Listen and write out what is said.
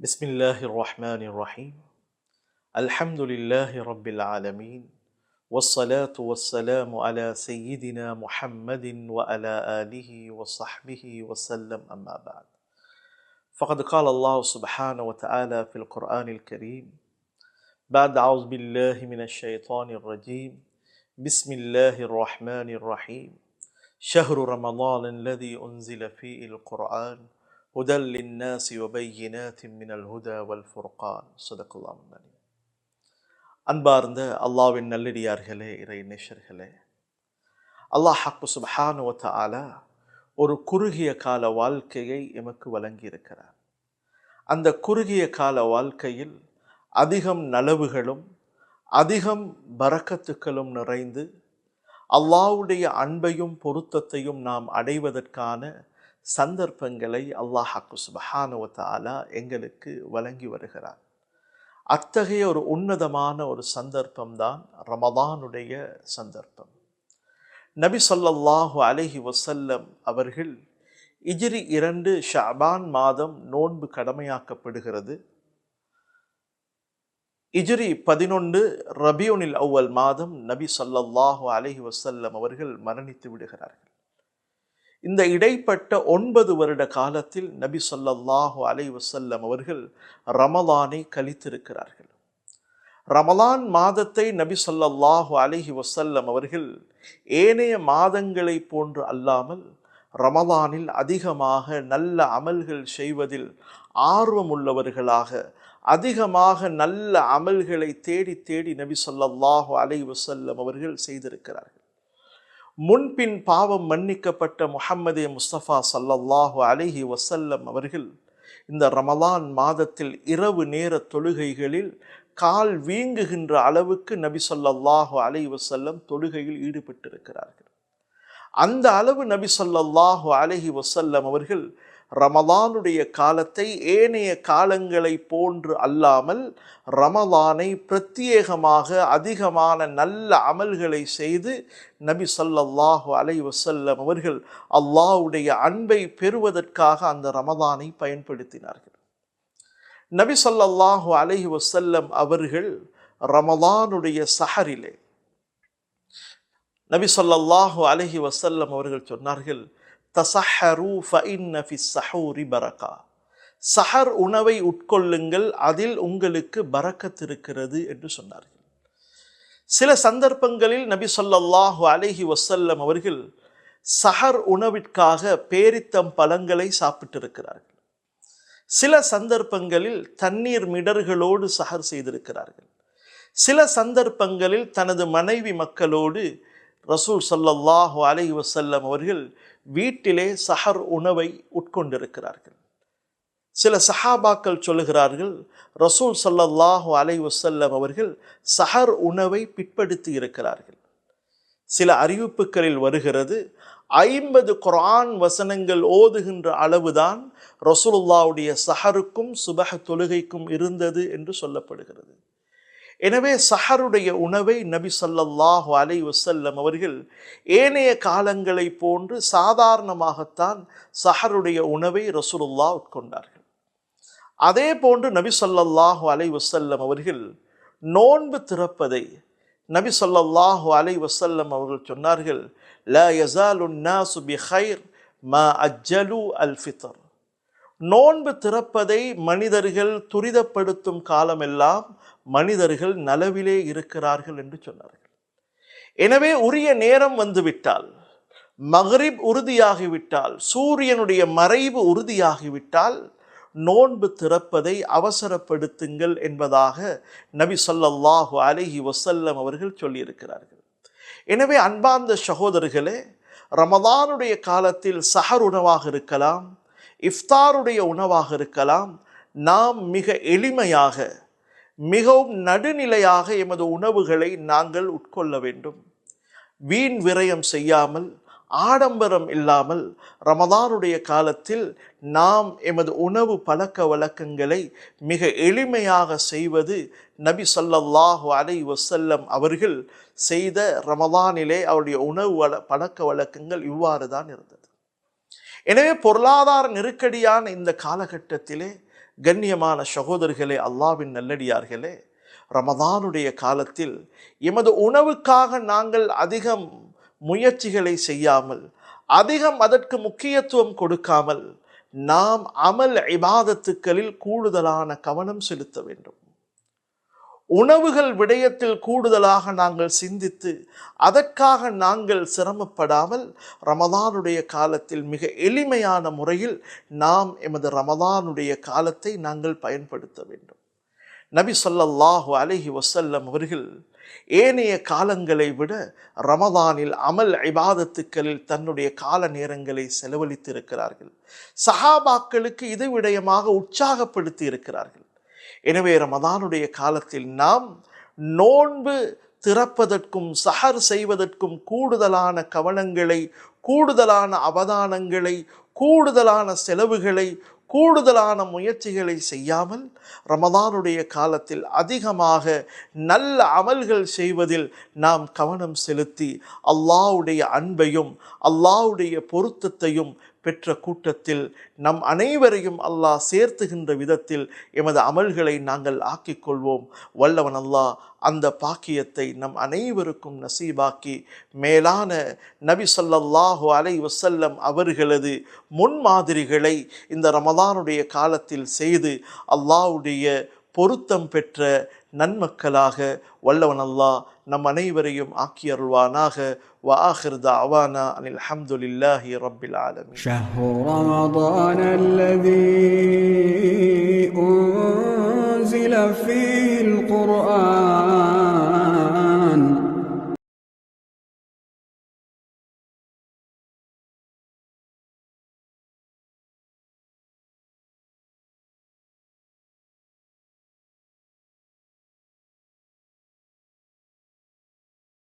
بسم الله الرحمن الرحيم الحمد لله رب العالمين والصلاة والسلام على سيدنا محمد وعلى آله وصحبه وسلم أما بعد فقد قال الله سبحانه وتعالى في القرآن الكريم بعد أعوذ بالله من الشيطان الرجيم بسم الله الرحمن الرحيم شهر رمضان الذي أنزل فيه القرآن هدى للناس وبينات من الهدى والفرقان صدق الله العليم அன்பார்ந்த அல்லாவின் நல்லடியார்களே இறை நேஷர்களே அல்லாஹ் ஹக்கு சுபஹானு ஆலா ஒரு குறுகிய கால வாழ்க்கையை எமக்கு வழங்கியிருக்கிறார் அந்த குறுகிய கால வாழ்க்கையில் அதிகம் நலவுகளும் அதிகம் பரக்கத்துக்களும் நிறைந்து அல்லாவுடைய அன்பையும் பொருத்தத்தையும் நாம் அடைவதற்கான சந்தர்ப்பங்களை அல்லாஹாக்கு சுபஹானுவத்தாலா எங்களுக்கு வழங்கி வருகிறார். அத்தகைய ஒரு உன்னதமான ஒரு சந்தர்ப்பம்தான் ரமதானுடைய சந்தர்ப்பம். நபி சொல்லல்லாஹு அலஹி வசல்லம் அவர்கள் இஜிரி இரண்டு ஷாபான் மாதம் நோன்பு கடமையாக்கப்படுகிறது. இஜிரி பதினொன்று ரபியோனில் அவ்வல் மாதம் நபி சொல்லல்லாஹு அலஹி வசல்லம் அவர்கள் மரணித்து விடுகிறார்கள். இந்த இடைப்பட்ட ஒன்பது வருட காலத்தில் நபி சொல்லல்லாஹு அலை வசல்லம் அவர்கள் ரமலானை கழித்திருக்கிறார்கள். ரமலான் மாதத்தை நபி சொல்லல்லாஹு அலிஹி வசல்லம் அவர்கள் ஏனைய மாதங்களை போன்று அல்லாமல் ரமலானில் அதிகமாக நல்ல அமல்கள் செய்வதில் ஆர்வமுள்ளவர்களாக அதிகமாக நல்ல அமல்களை தேடி தேடி நபி சொல்லல்லாஹு அலை வசல்லம் அவர்கள் செய்திருக்கிறார்கள். முன்பின் பாவம் மன்னிக்கப்பட்ட முஹம்மதே முஸ்தபா சல்லல்லாஹு அலிஹி வசல்லம் அவர்கள் இந்த ரமலான் மாதத்தில் இரவு நேர தொழுகைகளில் கால் வீங்குகின்ற அளவுக்கு நபி சொல்லல்லாஹு அலி வசல்லம் தொழுகையில் ஈடுபட்டிருக்கிறார்கள். அந்த அளவு நபி சொல்லல்லாஹு அலஹி வசல்லம் அவர்கள் ரமலானுடைய காலத்தை ஏனைய காலங்களை போன்று அல்லாமல் ரமலானை பிரத்யேகமாக அதிகமான நல்ல அமல்களை செய்து நபி சொல்லல்லாஹு அலை வசல்லம் அவர்கள் அல்லாஹுடைய அன்பை பெறுவதற்காக அந்த ரமலானை பயன்படுத்தினார்கள். நபி சொல்லல்லாஹு அலை வசல்லம் அவர்கள் ரமலானுடைய சஹரிலே நபி சொல்லல்லாஹு அலஹி வசல்லம் அவர்கள் சொன்னார்கள் தசஹரு ஃபி சஹூரி பரகா சஹர் உணவை உட்கொள்ளுங்கள் அதில் உங்களுக்கு பறக்கத் இருக்கிறது என்று சொன்னார்கள். சில சந்தர்ப்பங்களில் நபி சொல்லல்லாஹு அலஹி வசல்லம் அவர்கள் சஹர் உணவிற்காக பேரித்தம் பழங்களை சாப்பிட்டிருக்கிறார்கள். சில சந்தர்ப்பங்களில் தண்ணீர் மிடர்களோடு சஹர் செய்திருக்கிறார்கள். சில சந்தர்ப்பங்களில் தனது மனைவி மக்களோடு ரசூல் சல்லல்லாஹு அலஹி வசல்லம் அவர்கள் வீட்டிலே சஹர் உணவை உட்கொண்டிருக்கிறார்கள். சில சஹாபாக்கள் சொல்லுகிறார்கள் ரசூல் சல்லல்லாஹு அலை வசல்லம் அவர்கள் சஹர் உணவை பிற்படுத்தி இருக்கிறார்கள். சில அறிவிப்புகளில் வருகிறது ஐம்பது குரான் வசனங்கள் ஓதுகின்ற அளவுதான் ரசூலுல்லாவுடைய சஹருக்கும் சுபஹ தொழுகைக்கும் இருந்தது என்று சொல்லப்படுகிறது. எனவே சஹருடைய உணவை நபி சொல்லல்லாஹு அலை வசல்லம் அவர்கள் ஏனைய காலங்களை போன்று சாதாரணமாகத்தான் சஹருடைய உணவை ரசூலுல்லா உட்கொண்டார்கள். அதே போன்று நபி சொல்லல்லாஹு அலை வசல்லம் அவர்கள் நோன்பு திறப்பதை நபி சொல்லல்லாஹு அலை வசல்லம் அவர்கள் சொன்னார்கள் ல யசாலுன்னாசு சுபி ஹைர் ம அஜ்ஜலு அல் ஃபித்தர் நோன்பு திறப்பதை மனிதர்கள் துரிதப்படுத்தும் காலமெல்லாம் மனிதர்கள் நலவிலே இருக்கிறார்கள் என்று சொன்னார்கள். எனவே உரிய நேரம் வந்துவிட்டால் மகரிப் உறுதியாகிவிட்டால் சூரியனுடைய மறைவு உறுதியாகிவிட்டால் நோன்பு திறப்பதை அவசரப்படுத்துங்கள் என்பதாக நபி சொல்லல்லாஹு அலஹி வசல்லம் அவர்கள் சொல்லியிருக்கிறார்கள். எனவே அன்பார்ந்த சகோதரர்களே ரமதானுடைய காலத்தில் சஹர் உணவாக இருக்கலாம் இஃப்தாருடைய உணவாக இருக்கலாம் நாம் மிக எளிமையாக மிகவும் நடுநிலையாக எமது உணவுகளை நாங்கள் உட்கொள்ள வேண்டும். வீண் விரயம் செய்யாமல் ஆடம்பரம் இல்லாமல் ரமதானுடைய காலத்தில் நாம் எமது உணவு பழக்க வழக்கங்களை மிக எளிமையாக செய்வது நபி சொல்லல்லாஹு அலை வசல்லம் அவர்கள் செய்த ரமதானிலே அவருடைய உணவு வள பழக்க வழக்கங்கள் இவ்வாறு தான் இருந்தது. எனவே பொருளாதார நெருக்கடியான இந்த காலகட்டத்திலே கண்ணியமான சகோதரர்களே அல்லாவின் நல்லடியார்களே ரமதானுடைய காலத்தில் எமது உணவுக்காக நாங்கள் அதிகம் முயற்சிகளை செய்யாமல் அதிகம் அதற்கு முக்கியத்துவம் கொடுக்காமல் நாம் அமல் இபாதத்துக்களில் கூடுதலான கவனம் செலுத்த வேண்டும். உணவுகள் விடயத்தில் கூடுதலாக நாங்கள் சிந்தித்து அதற்காக நாங்கள் சிரமப்படாமல் ரமதானுடைய காலத்தில் மிக எளிமையான முறையில் நாம் எமது ரமதானுடைய காலத்தை நாங்கள் பயன்படுத்த வேண்டும். நபி சொல்லல்லாஹு அலைஹி வசல்லம் அவர்கள் ஏனைய காலங்களை விட ரமதானில் அமல் ஐபாதத்துக்களில் தன்னுடைய கால நேரங்களை செலவழித்திருக்கிறார்கள். சஹாபாக்களுக்கு இது விடயமாக உற்சாகப்படுத்தி இருக்கிறார்கள் எனவே ரமதானுடைய காலத்தில் நாம் நோன்பு திறப்பதற்கும் சஹர் செய்வதற்கும் கூடுதலான கவனங்களை கூடுதலான அவதானங்களை கூடுதலான செலவுகளை கூடுதலான முயற்சிகளை செய்யாமல் ரமதானுடைய காலத்தில் அதிகமாக நல்ல அமல்கள் செய்வதில் நாம் கவனம் செலுத்தி அல்லாஹ்வுடைய அன்பையும் அல்லாஹ்வுடைய பொருத்தத்தையும் பெற்ற கூட்டத்தில் நம் அனைவரையும் அல்லாஹ் சேர்த்துகின்ற விதத்தில் எமது அமல்களை நாங்கள் ஆக்கிக் கொள்வோம் வல்லவன் அல்லாஹ் அந்த பாக்கியத்தை நம் அனைவருக்கும் நசீபாக்கி மேலான நபி ஸல்லல்லாஹு அலை வசல்லம் அவர்களது முன்மாதிரிகளை இந்த ரமதானுடைய காலத்தில் செய்து அல்லாஹ்வுடைய பொருத்தம் பெற்ற நன்மக்களாக வல்லவன் அல்லாஹ் நம் அனைவரையும் ஆக்கி அருள்வானாக وآخر دعوانا أن الحمد لله رب العالمين شهر رمضان الذي أنزل فيه القرآن